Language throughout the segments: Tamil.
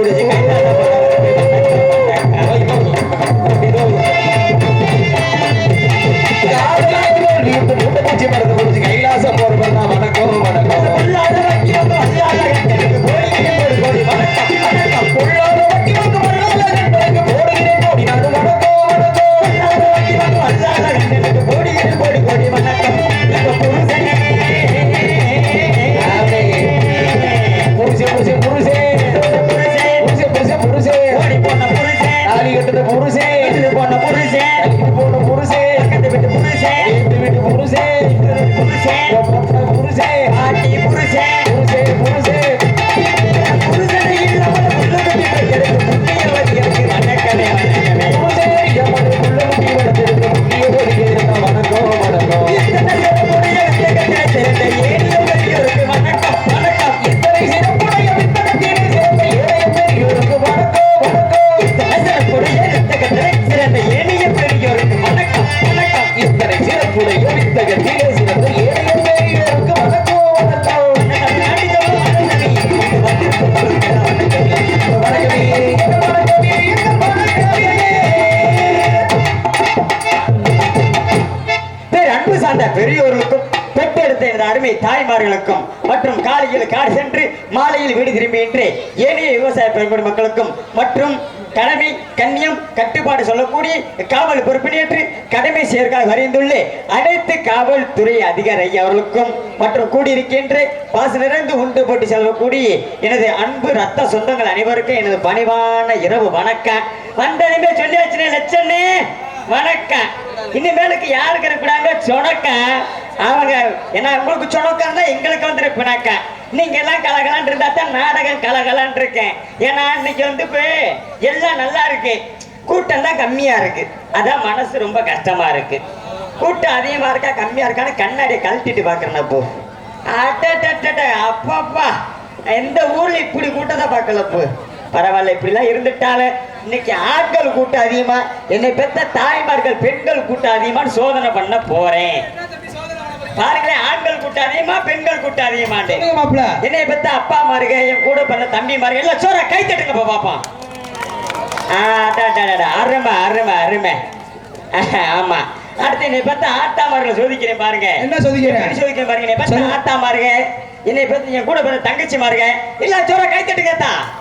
Okay. அருமை தாய்மார்களுக்கும் மற்றும் காலையில் காடு சென்று மாலையில் வீடு திரும்பி என்று ஏனைய விவசாய பெருங்குடி மக்களுக்கும் மற்றும் கடமை கண்ணியம் கட்டுப்பாடு சொல்லக்கூடிய காவல் பொறுப்பினேற்று கடமை செயற்காக வரைந்துள்ள அனைத்து காவல்துறை அதிகாரி அவர்களுக்கும் மற்றும் கூடியிருக்கின்ற பாச நிறைந்து உண்டு போட்டு செல்லக்கூடிய எனது அன்பு ரத்த சொந்தங்கள் அனைவருக்கும் எனது பணிவான இரவு வணக்கம். வந்ததுமே சொல்லியாச்சுனே லட்சண்ணே வணக்கம். இனிமேலுக்கு யாருக்கு இருக்கிறாங்க? சொணக்கம். அவங்க ஏன்னா உங்களுக்கு சொணக்கம்னா எங்களுக்கு வந்துருப்பினாக்க நீங்க எல்லாம் கலகலான் இருந்தா தான் நாடகம் கலகலான் இருக்கேன். ஏன்னா இன்னைக்கு வந்து இப்போ எல்லாம் நல்லா இருக்கு. கூட்டம் தான் கம்மியா இருக்கு. அதான் மனசு ரொம்ப கஷ்டமா இருக்கு. கூட்டம் அதிகமா இருக்கா கம்மியா இருக்கான்னு கண்ணாடியை கழட்டிட்டு பாக்குறேன் அப்போ. அட்டட்டட்ட அப்பப்பா. எந்த ஊர்ல இப்படி கூட்டத்தை பார்க்கல போ பரவாயில்ல இப்படிலாம் இருந்துட்டாலே இன்னைக்கு ஆட்கள் கூட்டம் அதிகமா என்னை பெற்ற தாய்மார்கள் பெண்கள் கூட்டம் அதிகமான்னு சோதனை பண்ண போறேன். பாருங்களேன் ஆண்கள் கூட்டம் அதிகமா பெண்கள் கூட்டம் அதிகமாண்டு. என்னை பெத்த அப்பா மாருக என் கூட பண்ண தம்பி மாருக எல்லாம் சோற கை தட்டுங்க பா பாப்போம் அருமை அருமை அருமை. ஆமா. அடுத்து என்னை பெத்த ஆத்தா மார்களை சோதிக்கிறேன் பாருங்க. என்ன சோதிக்கிறேன்? சோதிக்கிறேன் பாருங்க என்னை பெத்த சொல்லுங்க. ஆத்தா மாருக என்னை பெத்த என் கூட பிறந்த தங்கச்சி மாருக எல்லாம் சோற கை தட்டுங்க தான் ஆ,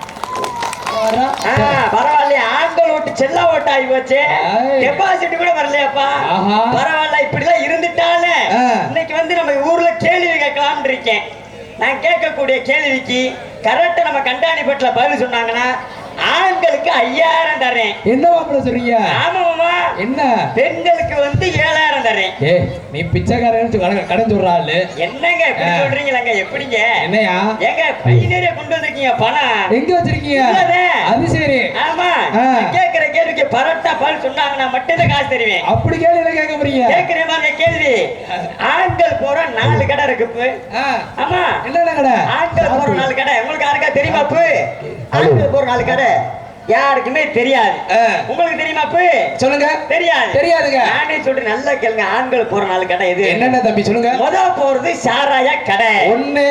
பரவாயில்லையே ஆண்கள் ஓட்டு செல்ல ஓட்டு ஆகி போச்சு. டெபாசிட் கூட வரலையாப்பா. பரவாயில்ல இப்படிலாம் இருந்துட்டாலே. இன்னைக்கு வந்து நம்ம ஊர்ல கேள்வி கேட்கலாம்னு இருக்கேன் நான் கேட்கக்கூடிய கேள்விக்கு கரெக்டா நம்ம கண்டாணிப்பட்டில் பதில் சொன்னாங்கன்னா ஆண்களுக்கு ஐயாயிரம் தரேன் என்ன மாப்பிள்ள சொல்றீங்க? ஆமாமா என்ன? பெண்களுக்கு வந்து ஏழாயிரம் தரேன் ஏ நீ பிச்சைக்காரன் கடன் சொல்றாள் என்னங்க இப்படி. சொல்றீங்களாங்க? எப்படிங்க? என்னையா? ஏங்க பையனே கொண்டு வந்திருக்கீங்க பணம். எங்க வச்சிருக்கீங்க. அது சரி. ஆமா. கேட்கிற கேள்விக்கு பரட்டா சொன்னாங்கன்னா மட்டும்தான் காசு தருவேன். அப்படி கேள்வி கேட்க போறீங்க. கேட்கிற மாதிரி கேள்வி. ஆண்கள் போற நாலு கடை இருக்கு ஆமா. என்னென்ன கடை? ஆண்கள் போற நாலு கடை. உங்களுக்கு யாருக்கா தெரியுமாப்பு ஆண்கள் போற நாலு கடை. யாருக்குமே தெரியாது. உங்களுக்கு தெரியுமாப்பு சொல்லுங்க. தெரியாது. தெரியாதுங்க. நானே சொல்றேன் நல்லா கேளுங்க. ஆண்கள் போற நாலு கடை இது என்னென்ன தம்பி சொல்லுங்க. முத போறது சாராய கடை. ஒண்ணு.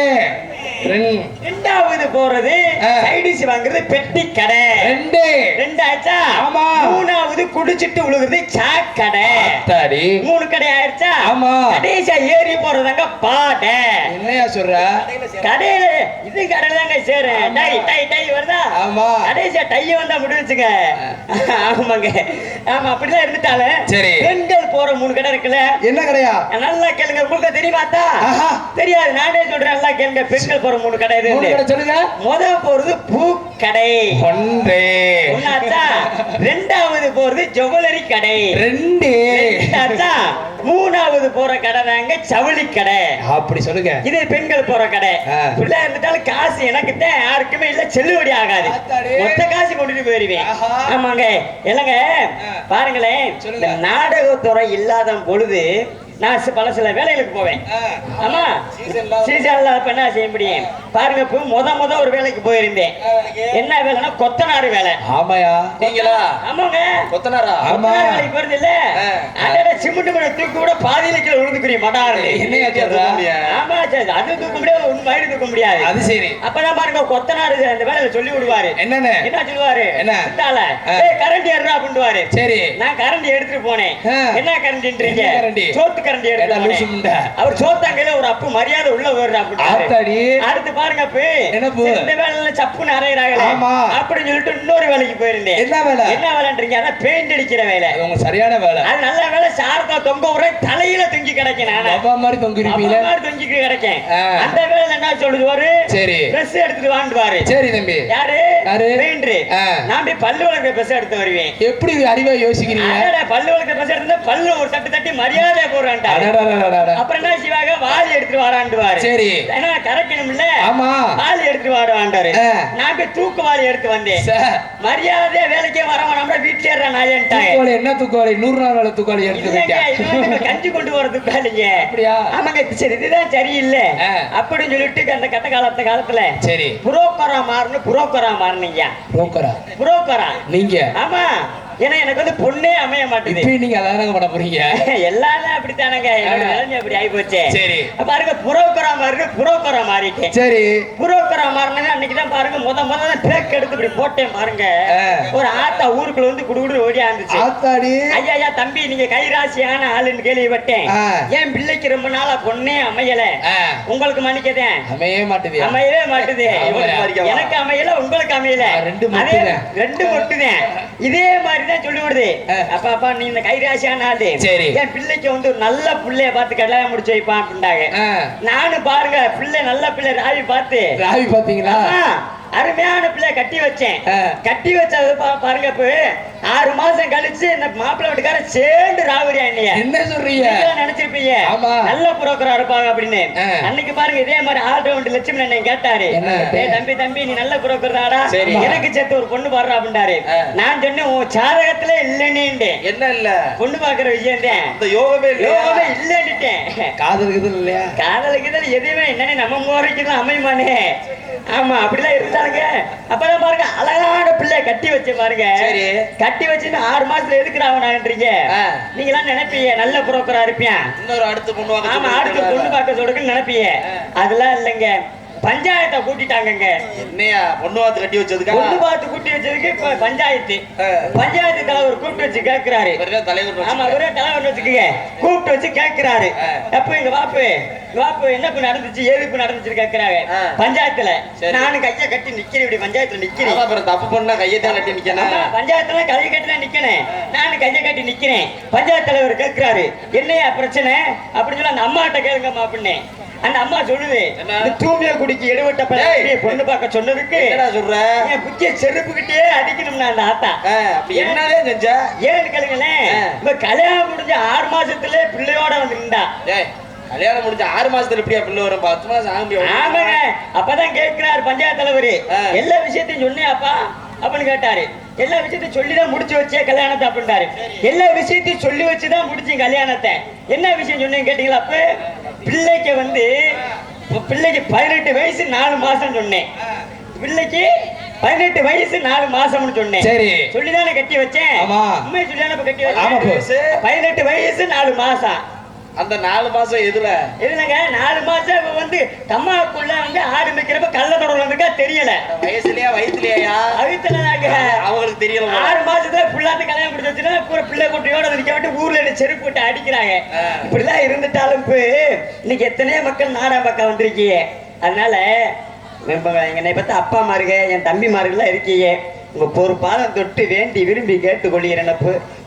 ரெண்டாவது போறது. சைடிஸ் வாங்குறது பெட்டி கடை. ரெண்டு. ரெண்டாச்சா? ஆமா. மூணாவது குடிச்சிட்டு உழுகுறது சாக்கடை தாடி மூணு கடை ஆயிடுச்சா? ஆமா. கடைசியா ஏறி போறதாங்க பாடை. என்னையா சொல்ற? கடையில இது கடையில தாங்க சேரும். டை டை டை வருதா? ஆமா. கடைசியா டை வந்தா முடிஞ்சுங்க. ஆமாங்க. ஆமா அப்படிதான் இருந்துட்டாலே சரி. பெண்கள் போற மூணு கடை இருக்குல்ல? என்ன கடையா? நல்லா கேளுங்க. உங்களுக்கு தெரியுமாத்தா. தெரியாது. நானே சொல்றேன் நல்லா கேளுங்க. பெண்கள் போற மூணு கடை கடை சொல்லுங்க. முத போறது பூக்கடை. ஒன்று. ஒன்னாச்சா ரெண்டாவது போறது ஜுவல்லரி கடை. ரெண்டு. மூணாவது போற கடை தாங்க ஜவுளி கடை. அப்படி சொல்லுங்க. இது பெண்கள் போற கடை. பிள்ளை இருந்துட்டாலும் காசு எனக்கு தான் யாருக்குமே இல்ல செல்லுபடி ஆகாது. மொத்த காசு கொண்டுட்டு போயிருவேன். ஆமாங்க. இல்லங்க. பாருங்களேன். நாடகத்துறை இல்லாத பொழுது நான் பல சில வேலைகளுக்கு போவேன். ஆமா. சீசன் அப்ப என்ன செய்ய முடியும்? பாருங்க இப்ப முத முத ஒரு வேலைக்கு போயிருந்தேன். என்ன வேலைன்னா கொத்தனார் வேலை. ஆமாயா. ஆமாங்க. கொத்தனாரா? ஆமா. வேலைக்கு போறது இல்ல. அடட சிமெண்ட் நிமிடம் தூக்கி கூட பாதியில கீழே விழுந்துக்கிறீங்க மடாரு. என்னையா சொல்ற? ஆமா சரி அது தூக்க முடியாது உன் வயிறு தூக்க முடியாது. அது சரி. அப்பதான் பாருங்க கொத்தனாரு அந்த வேலையில சொல்லி விடுவாரு. என்னன்னு? என்ன சொல்லுவாரு? என்ன? ஏய் கரண்ட் ஏறுறா அப்படின்னுவாரு. சரி. நான் கரண்ட் எடுத்துட்டு போனேன். என்ன கரண்ட்ன்றீங்க? சோத்து கரண்ட் எடுத்து. அவர் சோத்தாங்கையில ஒரு அப்பு மரியாதை உள்ள அப்படின்னு ஆத்தாடி. அடுத்து பாருங்க அப்ப. என்ன பூ? இந்த வேலையில சப்புன்னு அரைகிறாங்களே ஆமா. அப்படின்னு சொல்லிட்டு இன்னொரு வேலைக்கு போயிருந்தேன். என்ன வேலை? என்ன வேலைன்றீங்க? அதான் பெயிண்ட் அடிக்கிற வேலை. உங்க சரியான வேலை. அது நல்ல வேலை. சாரதா தொங்க விடுற தலையில தொங்கி கிடக்கேன் நானு. அப்பா மாதிரி அப்ப மாதிரி தொங்கி கிடக்கேன். அந்த வேலையில என்ன சொல்லுவாரு சரி. ட்ரெஸ் எடுத்துட்டு வாண்டுவாரு சரி தம்பி. யாரு? யாரு? பெயிண்டர் ஆ. நான் போய் பல்லு வளர்க்க ட்ரெஸ் எடுத்து வருவேன். எப்படி அறிவா யோசிக்கிறீங்க? பல்லு வளர்க்க ட்ரெஸ் எடுத்தா பல்லு ஒரு தட்டு தட்டி மரியாதை போடுறான்டா அப்புறம் என்ன எடுத்துட்டு சரி ஏன்னா கரைக்கணும்ல ஆமா எடுத்துட்டு வாடுவாண்டாரு நான் போய் தூக்கு வாளி எடுத்து வந்தேன் மரியாதையா வேலைக்கே வர நம்ம வீட்டுல ஏற நாயன்ட்டாங்க தூக்குவாளி என்ன தூக்குவாளி நூறு நாள் வேலை தூக்குவாளி எடுத்து கஞ்சி கொண்டு போறதுக்கு இல்லைங்க அப்படியா ஆமாங்க சரி இதுதான் சரியில்லை அப்படின்னு சொல்லிட்டு அந்த கட்ட காலத்த காலத்துல சரி புரோக்கரா மாறணும் புரோக்கரா மாறினீங்க புரோக்கரா புரோக்கரா நீங்க ஆமா ஏன்னா எனக்கு வந்து பொண்ணே அமைய மாட்டேங்குது நீங்க அதானங்க பண்ண போறீங்க. எல்லாரும் அப்படித்தானங்க. அப்படி ஆகி போச்சு சரி. பாருங்க புரோக்கரா மாறு புரோக்கரா மாறிட்டேன் சரி. புரோக்கரா மாறினது அன்னைக்கு தான் பாருங்க முத முத பேக் எடுத்து இப்படி போட்டேன் பாருங்க. ஒரு ஊருக்குள்ள வந்து குடுகுடு ஓடியாந்துச்சு ஆத்தாடி. ஐயா ஐயா தம்பி நீங்க கைராசியான ஆளுன்னு கேள்விப்பட்டேன். என் பிள்ளைக்கு ரொம்ப நாளா பொண்ணே அமையல? உங்களுக்கு மன்னிக்கதேன் அமையவே மாட்டுது. அமையவே மாட்டுது. எனக்கு அமையல உங்களுக்கு அமையல. ரெண்டு அதே. ரெண்டு மட்டும்தான் இதே மாதிரி தான் சொல்லி விடுது. அப்பா அப்பா நீ இந்த கைராசியான ஆளு. சரி. என் பிள்ளைக்கு வந்து ஒரு நல்ல பிள்ளைய பார்த்து கல்யாணம் முடிச்சு வைப்பான் அப்படின்ட்டாங்க நானும் பாருங்க பிள்ளை நல்ல பிள்ளை ராவி பார்த்து. ராவி பாத்தீங்களா அருமையான பிள்ளை கட்டி வச்சேன். கட்டி வச்சது பாருங்க இப்ப ஆறு மாசம் கழிச்சு இந்த மாப்பிள்ளை வீட்டுக்காரன் சேர்ந்து ராவரியா என்னைய. என்ன சொல்றீங்க? நினைச்சிருப்பீங்க. நல்ல புரோக்கரா இருப்பாங்க அப்படின்னு. அன்னைக்கு பாருங்க இதே மாதிரி ஆல்ரவுண்ட் லட்சுமி அண்ணன் கேட்டாரு. என்ன? கேட்டேன்? ஏய் தம்பி தம்பி நீ நல்ல புரோக்கர் தாடா. எனக்கு சேர்த்து ஒரு பொண்ணு பாடுறா அப்படின்றாரு ஆ. நான் சொன்னேன் உன் சாதகத்துல இல்லைன்னு என்ன இல்ல? பொண்ணு பாக்குற விஷயம் இந்த யோகமே யோகமே இல்லன்னுட்டேன். காதலுக்கு இல்லையா? காதலுக்கு எதுவுமே என்னன்னு நம்ம முறைக்கு தான் அமையுமானே. ஆமா அப்படிலாம் இருந்தாங்க அப்பதான் பாருங்க அழகான பிள்ளை கட்டி வச்சு பாருங்க. சரி. கட்டி வச்சுன்னு ஆறு மாசத்துல எதுக்குறா அவனான்றீங்க ஆ. நீங்க எல்லாம் நினைப்பீங்க நல்ல புரோக்கரா இருப்பியான் இன்னொரு அடுத்து பொண்ணு ஆமா அடுத்து பொண்ணு பார்க்க சொல்றதுன்னு நினைப்பீங்க. அதெல்லாம் இல்லைங்க. பஞ்சாயத்தை கூட்டிட்டாங்கங்க. என்னையா பொண்ணு வாத்து கட்டி வச்சதுக்கா? பொண்ணு பார்த்து கூட்டி வச்சதுக்கு இப்ப பஞ்சாயத்து. பஞ்சாயத்து தலைவர் கூப்பிட்டு வச்சு கேட்கிறாரு தலைவர் ஆமா. ஒரே தலைவர் வச்சுக்கோங்க. கூப்பிட்டு வச்சு கேட்கிறாரு ஆ. அப்ப எங்க வாப்பு? வாப்பு என்ன இப்ப நடந்துச்சு? ஏது இப்ப நடந்துச்சு கேட்கிறாங்க. பஞ்சாயத்துல. நானும் கைய கட்டி நிக்கிறேன் இப்படி பஞ்சாயத்துல நிக்கிறேன். அப்புறம் தப்பு பண்ணா கையத்தான் கட்டி நிக்கணும். பஞ்சாயத்துல கையை கட்டி தான் நிக்கிறேன் நானும் கையை கட்டி நிக்கிறேன். பஞ்சாயத்து தலைவர் கேட்கிறாரு என்னையா பிரச்சனை? அப்படின்னு சொல்லி அந்த அம்மாட்ட கேளுங்கம்மா அப்படின்னு. அந்த அம்மா சொல்லுது தூமிய குடிக்கு எடுவட்ட பொண்ணு பார்க்க சொன்னதுக்கு சொல்ற? என் புத்திய செருப்புக்கிட்டே அடிக்கணும்னா அந்த ஆத்தா. என்னதே செஞ்ச? ஏன்னு கேளுங்களேன். இப்ப கல்யாணம் முடிஞ்ச ஆறு மாசத்துல பிள்ளையோட வந்து நின்றா. ஏய் கல்யாணம் முடிஞ்ச ஆறு மாசத்துல எப்படியா பிள்ளை வரும்? பத்து மாசம் ஆக முடியும் ஆமாங்க. அப்பதான் கேட்கிறாரு பஞ்சாயத்து தலைவர். எல்லா விஷயத்தையும் சொன்னியாப்பா? அப்படின்னு கேட்டாரு. எல்லா விஷயத்தையும் சொல்லிதான் முடிச்சு வச்சே கல்யாணத்தை அப்படின்றாரு. எல்லா விஷயத்தையும் சொல்லி வச்சுதான் முடிச்சேன் கல்யாணத்தை. என்ன விஷயம் சொன்னீங்க கேட்டீங்களா அப்ப? பிள்ளைக்கு வந்து பிள்ளைக்கு பதினெட்டு வயசு நாலு மாசம் சொன்னேன். பிள்ளைக்கு பதினெட்டு வயசு நாலு மாசம்னு சொன்னேன். சரி. சொல்லிதானே கட்டி வச்சேன்? ஆமா. உண்மை சொல்லிதானே கட்டி. வச்சேன்? பதினெட்டு வயசு நாலு மாசம். அந்த நாலு மாசம் எதுல? இல்லைங்க நாலு மாசம் வந்து தம்மாக்குள்ள வந்து ஆரம்பிக்கிறப்ப கள்ள தொடர்பு இருக்கா தெரியல. வயசுலயா வயிற்றுலயா அழுத்தலாங்க அவங்களுக்கு தெரியல. ஆறு மாசத்துல புள்ளாத்து கல்யாணம் முடிச்சு வச்சுன்னா பூரா பிள்ளை குட்டியோட நிக்க விட்டு ஊர்ல என்ன செருப்பு விட்டு அடிக்கிறாங்க. இப்படிலாம் இருந்துட்டாலும் இன்னைக்கு எத்தனையோ மக்கள் நாடா பக்கம் வந்திருக்கீங்க. அதனால என்னை பத்தி அப்பா மாருங்க என் தம்பி மாருங்கெல்லாம் இருக்கீங்க. உங்க பொறுப்பாதம் தொட்டு வேண்டி விரும்பி கேட்டுக்கொள்கிறேன்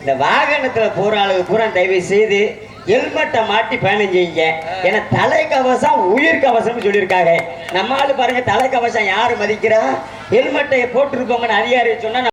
இந்த வாகனத்துல போற ஆளுக்கு பூரா தயவு செய்து ஹெல்மெட்டை மாட்டி பயணம் செய்யுங்க ஏன்னா தலைக்கவசம் உயிர் கவசம்னு சொல்லியிருக்காங்க. நம்ம ஆளு பாருங்க தலைக்கவசம் யாரு மதிக்கிறா? ஹெல்மெட்டை போட்டிருக்கோங்கன்னு அதிகாரி சொன்னா